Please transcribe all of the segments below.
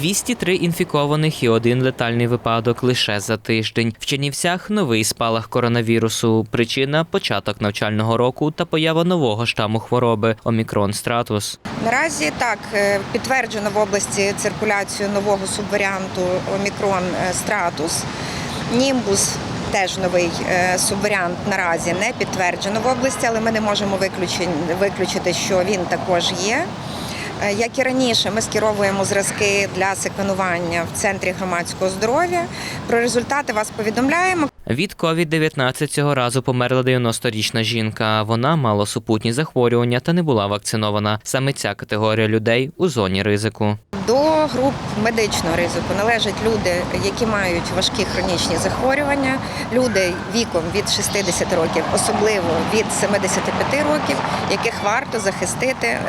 203 інфікованих і один летальний випадок лише за тиждень. В Чернівцях новий спалах коронавірусу. Причина початок навчального року та поява нового штаму хвороби Омікрон Стратус. Наразі так е, підтверджено в області циркуляцію нового субваріанту Омікрон е, Стратус. Німбус теж новий е, субваріант наразі не підтверджено в області, але ми не можемо виключити, що він також є. Е, Як і раніше, ми скеровуємо зразки для секвенування в центрі громадського здоров'я. Про результати вас повідомляємо. Від COVID-19 цього разу померла 90-річна жінка. Вона мала супутні захворювання та не була вакцинована. Саме ця категорія людей у зоні ризику. До груп медичного ризику належать люди, які мають важкі хронічні захворювання, люди віком від 60 років, особливо від 75 років, яких варто захистити е,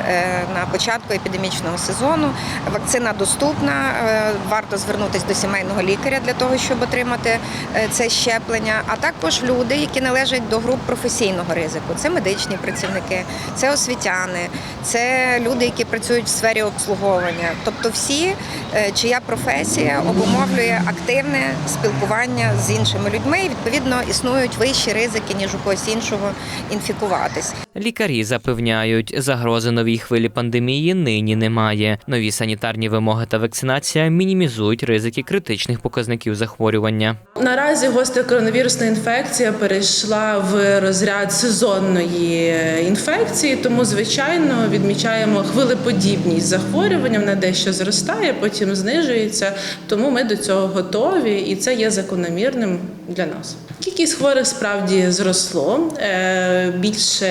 на початку епідемічного сезону. Вакцина доступна, е, варто звернутися до сімейного лікаря для того, щоб отримати е, це щеплення. А також люди, які належать до груп професійного ризику. Це медичні працівники, це освітяни, це люди, які працюють в сфері обслуговування. Тобто всі, е, чия професія обумовлює активне спілкування з іншими людьми. І, відповідно, існують вищі ризики, ніж у когось іншого інфікуватись. Лікарі запевняють, загрози новій хвилі пандемії нині немає. Нові санітарні вимоги та вакцинація мінімізують ризики критичних показників захворювання. Наразі гостра коронавірусна інфекція перейшла в розряд сезонної е, інфекції, тому звичайно відмічаємо хвилеподібність захворювання. Вона дещо зростає, потім знижується. Тому ми до цього готові, і це є закономірним для нас. Кількість хворих справді зросло е, більше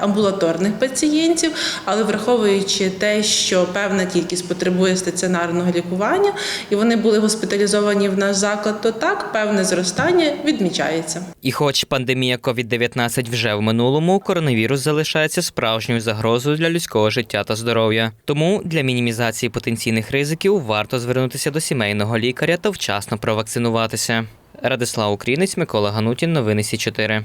амбулаторних пацієнтів, але враховуючи те, що певна кількість потребує стаціонарного лікування, і вони були госпіталізовані в наш заклад, то так певне зростання відмічається. І хоч пандемія COVID-19 вже в минулому, коронавірус залишається справжньою загрозою для людського життя та здоров'я. Тому для мінімізації потенційних ризиків варто звернутися до сімейного лікаря та вчасно провакцинуватися. Радислав Українець, Микола Ганутін, новини Сі 4